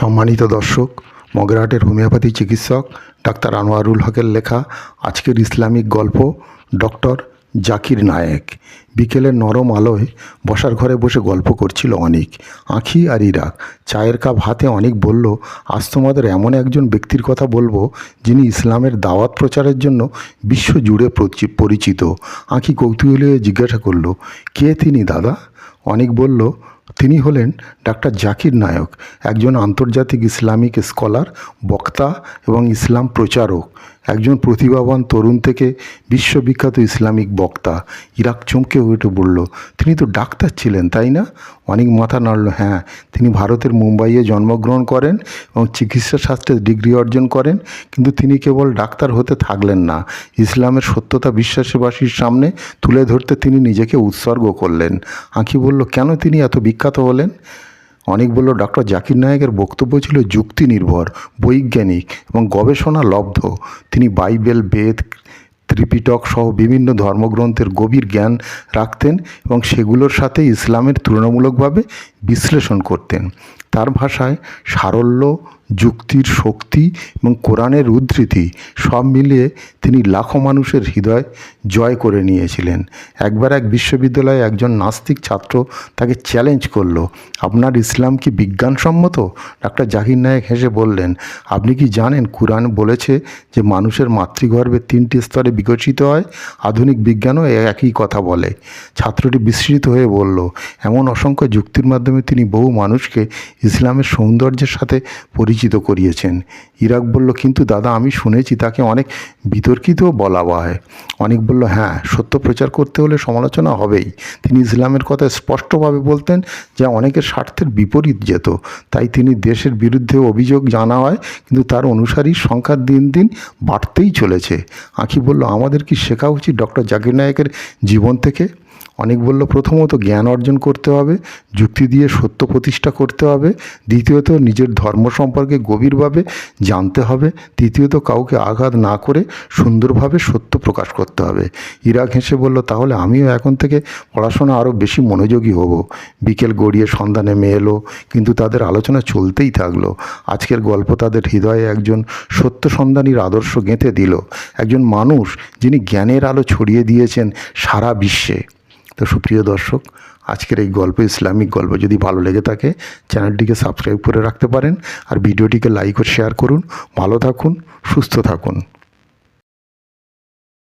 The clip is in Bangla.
সম্মানিত দর্শক মগরাহাটের হোমিওপ্যাথি চিকিৎসক ডাক্তার আনোয়ারুল হকের লেখা আজকের ইসলামিক গল্প ডক্টর জাকির নায়েক। বিকেলের নরম আলোয় বসার ঘরে বসে গল্প করছিল অনেক। আঁখি আর ইরাক, চায়ের কাপ হাতে অনেক বলল, আজ তোমাদের এমন একজন ব্যক্তির কথা বলব যিনি ইসলামের দাওয়াত প্রচারের জন্য বিশ্ব জুড়ে পরিচিত। আঁখি কৌতূহলী হয়ে জিজ্ঞাসা করল, কে তিনি দাদা? অনেক বলল তিনি হলেন ডাক্তার জাকির নায়ক একজন আন্তর্জাতিক ইসলামিক স্কলার বক্তা এবং ইসলাম প্রচারক। একজন প্রতিভাবান তরুণ থেকে বিশ্ববিখ্যাত ইসলামিক বক্তা। ইরাক চমকে উঠে বলল, তিনি তো ডাক্তার ছিলেন, তাই না? অনেক মাথা নাড়ল হ্যাঁ তিনি ভারতের মুম্বাইয়ে জন্মগ্রহণ করেন এবং চিকিৎসা শাস্ত্রে ডিগ্রি অর্জন করেন, কিন্তু তিনি কেবল ডাক্তার হতে থাকলেন না। ইসলামের সত্যতা বিশ্বাসীবাসীর সামনে তুলে ধরতে তিনি নিজেকে উৎসর্গ করলেন। আঁকি বলল, কেন তিনি এত বিখ্যাত হলেন? অনেক বলল ডক্টর জাকির নায়কের বক্তব্য ছিল যুক্তি নির্ভর বৈজ্ঞানিক এবং গবেষণা লব্ধ তিনি বাইবেল, বেদ ত্রিপিটক সহ বিভিন্ন ধর্মগ্রন্থের গভীর জ্ঞান রাখতেন এবং সেগুলোর সাথে ইসলামের তুলনামূলকভাবে বিশ্লেষণ করতেন। তার ভাষায় সারল্য, যুক্তির শক্তি এবং কোরআনের উদ্ধৃতি সব মিলিয়ে তিনি লাখো মানুষের হৃদয় জয় করে নিয়েছিলেন। একবার এক বিশ্ববিদ্যালয়ে একজন নাস্তিক ছাত্র তাকে চ্যালেঞ্জ করল, আপনার ইসলাম কি বিজ্ঞানসম্মত? ডাক্তার জাহির নায়েক হেসে বললেন, আপনি কি জানেন, কোরআন বলেছে যে মানুষের মাতৃগর্ভে তিনটি স্তরে বিকশিত হয়, আধুনিক বিজ্ঞানও একই কথা বলে। ছাত্রটি বিস্মৃত হয়ে বলল, এমন অসংখ্য যুক্তির মাধ্যমে তিনি বহু মানুষকে ইসলামের সৌন্দর্যের সাথে পরিচিত করিয়েছেন। ইরাক বলল, কিন্তু দাদা, আমি শুনেছি তাকে অনেক বিতর্কিত বলা হয়। অনেক বলল হ্যাঁ সত্য প্রচার করতে হলে সমালোচনা হবেই। তিনি ইসলামের কথা স্পষ্টভাবে বলতেন, যা অনেকের স্বার্থের বিপরীত যেত। তাই তিনি দেশের বিরুদ্ধে অভিযোগ জানা হয় কিন্তু তার অনুসারীর সংখ্যা দিন দিন বাড়তেই চলেছে। আঁখি বলল আমাদের কি শেখা উচিত ডক্টর জাকির নায়কের জীবন থেকে? অনেক বলল, প্রথমত জ্ঞান অর্জন করতে হবে, যুক্তি দিয়ে সত্য প্রতিষ্ঠা করতে হবে, দ্বিতীয়ত নিজের ধর্ম সম্পর্কে গভীরভাবে জানতে হবে, তৃতীয়ত কাউকে আঘাত না করে সুন্দরভাবে সত্য প্রকাশ করতে হবে। ইরাক হেসে বলল, তাহলে আমিও এখন থেকে পড়াশোনা আরও বেশি মনোযোগী হব। বিকেল গড়িয়ে সন্ধ্যা নেমে এলো, কিন্তু তাদের আলোচনা চলতেই থাকল। আজকের গল্প তাদের হৃদয়ে একজন সত্য সন্ধানীর আদর্শ গেঁথে দিল। একজন মানুষ যিনি জ্ঞানের আলো ছড়িয়ে দিয়েছেন সারা বিশ্বে। তো সুপ্রিয় দর্শক, আজকের এই গল্প, ইসলামিক গল্প যদি ভালো লেগে থাকে, চ্যানেলটিকে সাবস্ক্রাইব করে রাখতে পারেন আর ভিডিওটিকে লাইক ও শেয়ার করুন। ভালো থাকুন, সুস্থ থাকুন।